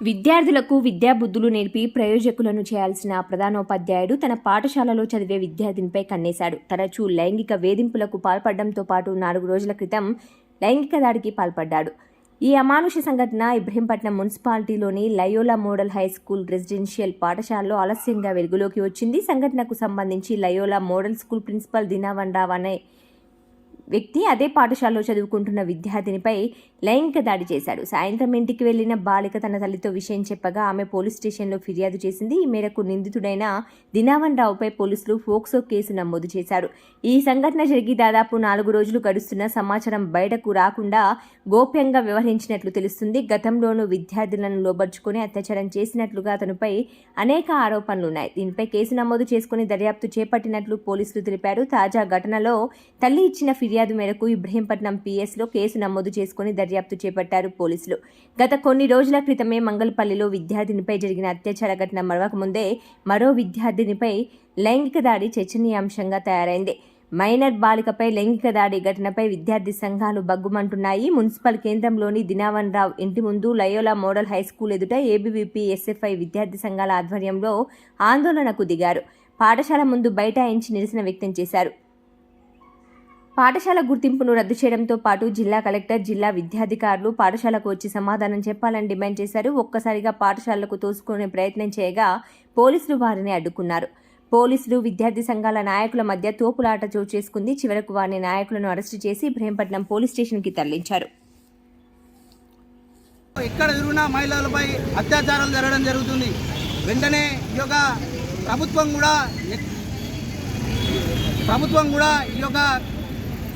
విద్యార్థులకు విద్యాబుద్ధులు నేర్పి ప్రయోజకులను చేయాల్సిన ప్రధానోపాధ్యాయుడు తన పాఠశాలలో చదివే విద్యార్థినిపై కన్నేశాడు. తరచూ లైంగిక వేధింపులకు పాల్పడడంతో పాటు నాలుగు రోజుల క్రితం లైంగిక దాడికి పాల్పడ్డాడు. ఈ అమానుష సంఘటన Ibrahimpatnam మున్సిపాలిటీలోని Loyola model high school residential పాఠశాలలో ఆలస్యంగా వెలుగులోకి వచ్చింది. సంఘటనకు సంబంధించి Loyola model school principal Dinavan Rao అనే వ్యక్తి అదే పాఠశాలలో చదువుకుంటున్న విద్యార్థినిపై లైంగిక దాడి చేశాడు. సాయంత్రం ఇంటికి వెళ్ళిన బాలిక తన తల్లితో విషయం చెప్పగా ఆమె పోలీస్ స్టేషన్లో ఫిర్యాదు చేసింది. ఈ మేరకు నిందితుడైన దినావన్ రావుపై పోలీసులు ఫోక్సో కేసు నమోదు చేశారు. ఈ సంఘటన జరిగి దాదాపు నాలుగు రోజులు గడుస్తున్న సమాచారం బయటకు రాకుండా గోప్యంగా వ్యవహరించినట్లు తెలుస్తుంది. గతంలోనూ విద్యార్థులను లోబర్చుకుని అత్యాచారం చేసినట్లుగా అతనిపై అనేక ఆరోపణలున్నాయి. దీనిపై కేసు నమోదు చేసుకుని దర్యాప్తు చేపట్టినట్లు పోలీసులు తెలిపారు. తాజా ఘటనలో తల్లి ఇచ్చిన ఫిర్యాదు ఫిర్యాదు మేరకు ఇబ్రహీంపట్నం పీఎస్లో కేసు నమోదు చేసుకుని దర్యాప్తు చేపట్టారు పోలీసులు. గత కొన్ని రోజుల క్రితమే మంగళపల్లిలో విద్యార్థినిపై జరిగిన అత్యాచార ఘటన మరవకముందే మరో విద్యార్థినిపై లైంగిక దాడి చర్చనీయాంశంగా తయారైంది. మైనర్ బాలికపై లైంగిక దాడి ఘటనపై విద్యార్థి సంఘాలు బగ్గుమంటున్నాయి మున్సిపల్ కేంద్రంలోని దినావన్ రావు ఇంటి ముందు లయోలా మోడల్ హై స్కూల్ ఎదుట ఏబీవీపీ ఎస్ఎఫ్ఐ విద్యార్థి సంఘాల ఆధ్వర్యంలో ఆందోళనకు దిగారు. పాఠశాల ముందు బైఠాయించి నిరసన వ్యక్తం చేశారు. పాఠశాల గుర్తింపును రద్దు చేయడంతో పాటు జిల్లా కలెక్టర్ జిల్లా విద్యాధికారులు పాఠశాలకు వచ్చి సమాధానం చెప్పాలని డిమాండ్ చేశారు. ఒక్కసారిగా పాఠశాలకు తోసుకునే ప్రయత్నం చేయగా పోలీసులు వారిని అడ్డుకున్నారు. పోలీసులు విద్యార్థి సంఘాల నాయకుల మధ్య తోపులాట చోటు చేసుకుంది. చివరకు వారిని నాయకులను అరెస్టు చేసి ఇబ్రహీంపట్నం పోలీస్ స్టేషన్కి తరలించారు. ఎక్కడ తిరుగునా మహిళలపై అత్యాచారాలు జరగడం జరుగుతుంది. వెంటనే ఈ యొక్క ప్రభుత్వం కూడా ప్రభుత్వం కూడా ఈ యొక్క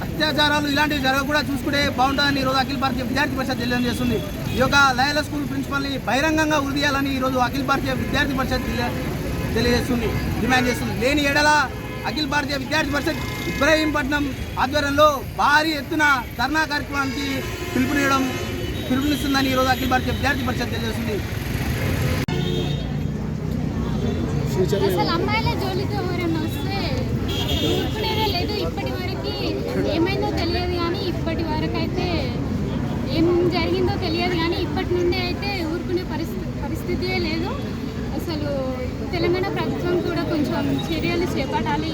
అత్యాచారాలు ఇలాంటివి జరగకుండా చూసుకుంటే బాగుంటుందని ఈరోజు అఖిల భారతీయ విద్యార్థి పరిషత్ తెలియజేస్తుంది ఈ యొక్క లయల స్కూల్ ప్రిన్సిపల్ని బహిరంగంగా ఉరిదీయాలని ఈరోజు అఖిల భారతీయ విద్యార్థి పరిషత్ తెలియ- తెలియజేస్తుంది డిమాండ్ చేస్తుంది. లేని ఎడల అఖిల భారతీయ విద్యార్థి పరిషత్ ఇబ్రాహీంపట్నం ఆధ్వర్యంలో భారీ ఎత్తున ధర్నా కార్యక్రమానికి పిలుపునియడం పిలుపునిస్తుందని ఈరోజు అఖిల భారతీయ విద్యార్థి పరిషత్ తెలియజేస్తుంది. అసలు అమ్మాయిల జోలికి అసలు లేదు ఇప్పటి వరకు ఏమైందో తెలియదు కానీ ఇప్పటి వరకు అయితే ఏం జరిగిందో తెలియదు కానీ ఇప్పటి నుండి అయితే ఊరుకునే పరిస్థితి పరిస్థితియే లేదు. అసలు తెలంగాణ ప్రభుత్వం కూడా కొంచెం చర్యలు చేపట్టాలి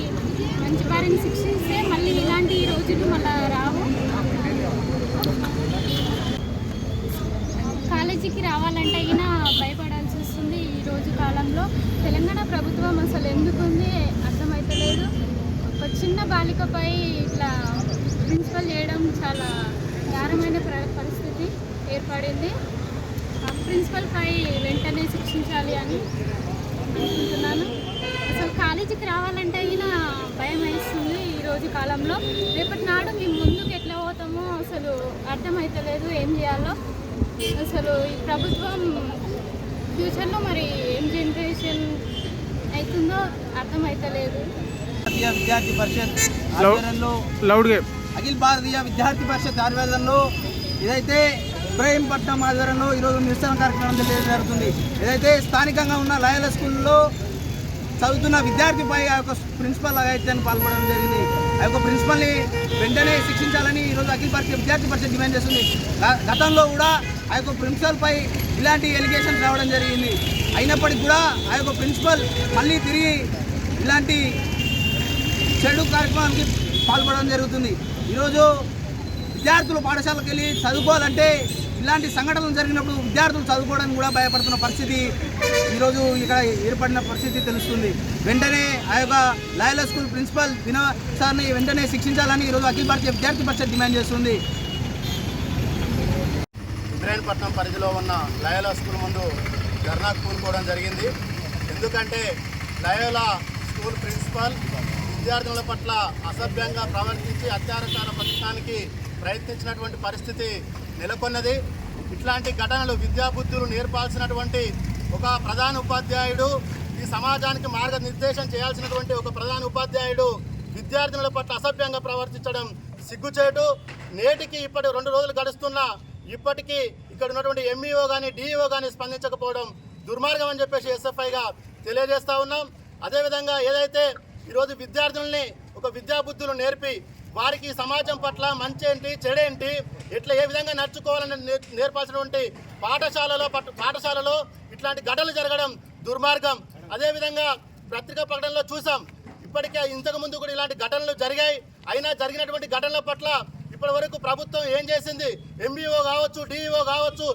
మంచి వారిని శిక్షిస్తే మళ్ళీ ఇలాంటి రోజులు మళ్ళీ రావు. కాలేజీకి రావాలంటే అయినా భయపడాల్సి వస్తుంది ఈ రోజు కాలంలో. తెలంగాణ ప్రభుత్వం అసలు ఎందుకుంది? చిన్న బాలికపై ఇట్లా ప్రిన్సిపల్ చేయడం చాలా దారుణమైన ప్ర- పరిస్థితి ఏర్పడింది. ఆ ప్రిన్సిపల్పై వెంటనే శిక్షించాలి అని అనుకుంటున్నాను. అసలు కాలేజీకి రావాలంటే అయినా భయం వేస్తుంది ఈరోజు కాలంలో. రేపటి నాడు మేము ముందుకు ఎట్లా పోతామో అసలు అర్థమవుతలేదు ఏం చేయాలో. అసలు ఈ ప్రభుత్వం ఫ్యూచర్లో మరి ఏం జనరేషన్ అవుతుందో అర్థమవుతలేదు భారతీయ విద్యార్థి పరిషత్ ఆధ్వర్యంలో అఖిల భారతీయ విద్యార్థి పరిషత్ ఆధ్వర్యంలో ఇదైతే ఇబ్రహీంపట్నం ఆధ్వర్యంలో ఈరోజు నిరసన కార్యక్రమం జరుగుతుంది. ఏదైతే స్థానికంగా ఉన్న లయల స్కూల్లో చదువుతున్న విద్యార్థిపై ఆ యొక్క ప్రిన్సిపల్ అఘాయిత్యాన్ని పాల్పడడం జరిగింది. ఆ యొక్క ప్రిన్సిపల్ని వెంటనే శిక్షించాలని ఈరోజు అఖిల భారతీయ విద్యార్థి పరిషత్ డిమాండ్ చేస్తుంది. గతంలో కూడా ఆ యొక్క ప్రిన్సిపల్పై ఇలాంటి ఎలిగేషన్స్ రావడం జరిగింది. అయినప్పటికీ కూడా ఆ యొక్క ప్రిన్సిపల్ మళ్ళీ తిరిగి ఇలాంటి చెడు కార్యక్రమానికి పాల్పడడం జరుగుతుంది. ఈరోజు విద్యార్థులు పాఠశాలకు వెళ్ళి చదువుకోవాలంటే ఇలాంటి సంఘటనలు జరిగినప్పుడు విద్యార్థులు చదువుకోవడానికి కూడా భయపడుతున్న పరిస్థితి ఈరోజు ఇక్కడ ఏర్పడిన పరిస్థితి తెలుస్తుంది. వెంటనే ఆ యొక్క లాయల స్కూల్ ప్రిన్సిపల్ వినో సార్ని వెంటనే శిక్షించాలని ఈరోజు అఖిల భారతీయ విద్యార్థి పరిషత్ డిమాండ్ చేస్తుంది. ఇబ్రాహీంపట్నం పరిధిలో ఉన్న లయోలా స్కూల్ ముందు ధర్నాకు కూనుకోవడం జరిగింది. ఎందుకంటే లయోలా స్కూల్ ప్రిన్సిపాల్ విద్యార్థుల పట్ల అసభ్యంగా ప్రవర్తించి అత్యాచార పథకానికి ప్రయత్నించినటువంటి పరిస్థితి నెలకొన్నది. ఇట్లాంటి ఘటనలు విద్యాబుద్ధులు నేర్పాల్సినటువంటి ఒక ప్రధాన ఉపాధ్యాయుడు ఈ సమాజానికి మార్గనిర్దేశం చేయాల్సినటువంటి ఒక ప్రధాన ఉపాధ్యాయుడు విద్యార్థినుల పట్ల అసభ్యంగా ప్రవర్తించడం సిగ్గుచేటు. నేటికి ఇప్పటి రెండు రోజులు గడుస్తున్నా ఇప్పటికీ ఇక్కడ ఉన్నటువంటి ఎంఈఓ కానీ డిఈఓ కానీ స్పందించకపోవడం దుర్మార్గం అని చెప్పేసి ఎస్ఎఫ్ఐగా తెలియజేస్తా ఉన్నాం. అదేవిధంగా ఏదైతే ఈరోజు విద్యార్థుల్ని ఒక విద్యాబుద్ధులు నేర్పి వారికి సమాజం పట్ల మంచి ఏంటి చెడేంటి ఇట్లా ఏ విధంగా నడుచుకోవాలని నేర్- నేర్పాల్సినటువంటి పాఠశాలలో పాఠశాలలో ఇట్లాంటి ఘటనలు జరగడం దుర్మార్గం. అదేవిధంగా పత్రికా ప్రకటనలో చూసాం ఇప్పటికే ఇంతకు ముందు కూడా ఇలాంటి ఘటనలు జరిగాయి. అయినా జరిగినటువంటి ఘటనల పట్ల ఇప్పటి వరకు ప్రభుత్వం ఏం చేసింది? ఎంబీఓ కావచ్చు డిఈఓ కావచ్చు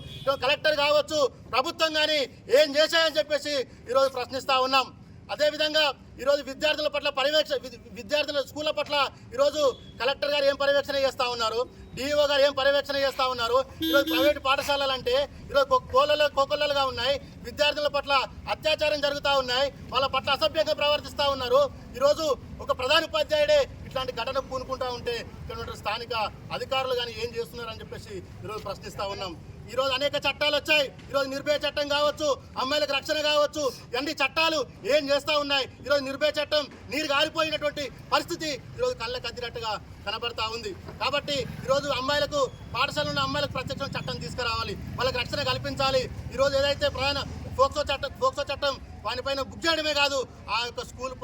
కలెక్టర్ కావచ్చు ప్రభుత్వం కానీ ఏం చేశాయని చెప్పేసి ఈరోజు ప్రశ్నిస్తూ ఉన్నాం. అదేవిధంగా ఈరోజు విద్యార్థుల పట్ల పర్యవేక్ష విద్యార్థుల స్కూళ్ళ పట్ల ఈరోజు కలెక్టర్ గారు ఏం పర్యవేక్షణ చేస్తూ ఉన్నారు? డిఈఓ గారు ఏం పర్యవేక్షణ చేస్తూ ఉన్నారు? ఈరోజు ప్రైవేట్ పాఠశాలలు అంటే ఈరోజు కో- కోలలు కోకొల్లలుగా ఉన్నాయి. విద్యార్థుల పట్ల అత్యాచారం జరుగుతూ ఉన్నాయి. వాళ్ళ పట్ల అసభ్యంగా ప్రవర్తిస్తూ ఉన్నారు. ఈరోజు ఒక ప్రధాన ఉపాధ్యాయుడే ఇట్లాంటి ఘటన పూనుకుంటా ఉంటే ఇక్కడ స్థానిక అధికారులు కానీ ఏం చేస్తున్నారని చెప్పేసి ఈరోజు ప్రశ్నిస్తూ ఉన్నాం. ఈరోజు అనేక చట్టాలు వచ్చాయి. ఈరోజు నిర్భయ చట్టం కావచ్చు అమ్మాయిలకు రక్షణ కావచ్చు ఇవన్నీ చట్టాలు ఏం చేస్తూ ఉన్నాయి ఈరోజు నిర్భయ చట్టం నీరు గారిపోయినటువంటి పరిస్థితి ఈరోజు కళ్ళకు అద్దినట్టుగా కనబడతా ఉంది. కాబట్టి ఈరోజు అమ్మాయిలకు పాఠశాలలో ఉన్న అమ్మాయిలకు ప్రత్యక్ష చట్టం తీసుకురావాలి. వాళ్ళకి రక్షణ కల్పించాలి. ఈరోజు ఏదైతే ప్రధాన ఫోక్సో చట్టం ఫోక్సో చట్టం వానిపైన బుక్ చేయడమే కాదు ఆ యొక్క స్కూల్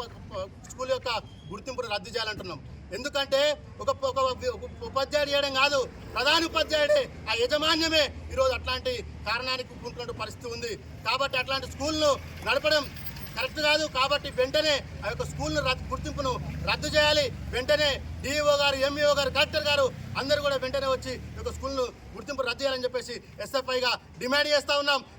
స్కూల్ యొక్క గుర్తింపును రద్దు చేయాలంటున్నాం. ఎందుకంటే ఒక ఒక ఉపాధ్యాయుడు చేయడం కాదు ప్రధాన ఉపాధ్యాయుడే. ఆ యజమాన్యమే. ఈరోజు అట్లాంటి కారణానికి పూనుకున్న పరిస్థితి ఉంది. కాబట్టి అట్లాంటి స్కూల్ను నడపడం కరెక్ట్ కాదు. కాబట్టి వెంటనే ఆ యొక్క స్కూల్ను రద్దు గుర్తింపును రద్దు చేయాలి. వెంటనే డిఈఓ గారు ఎంఈఓ గారు కలెక్టర్ గారు అందరూ కూడా వెంటనే వచ్చి ఈ యొక్క స్కూల్ను గుర్తింపు రద్దు చేయాలని చెప్పేసి ఎస్ఎఫ్ఐగా డిమాండ్ చేస్తూ ఉన్నాం.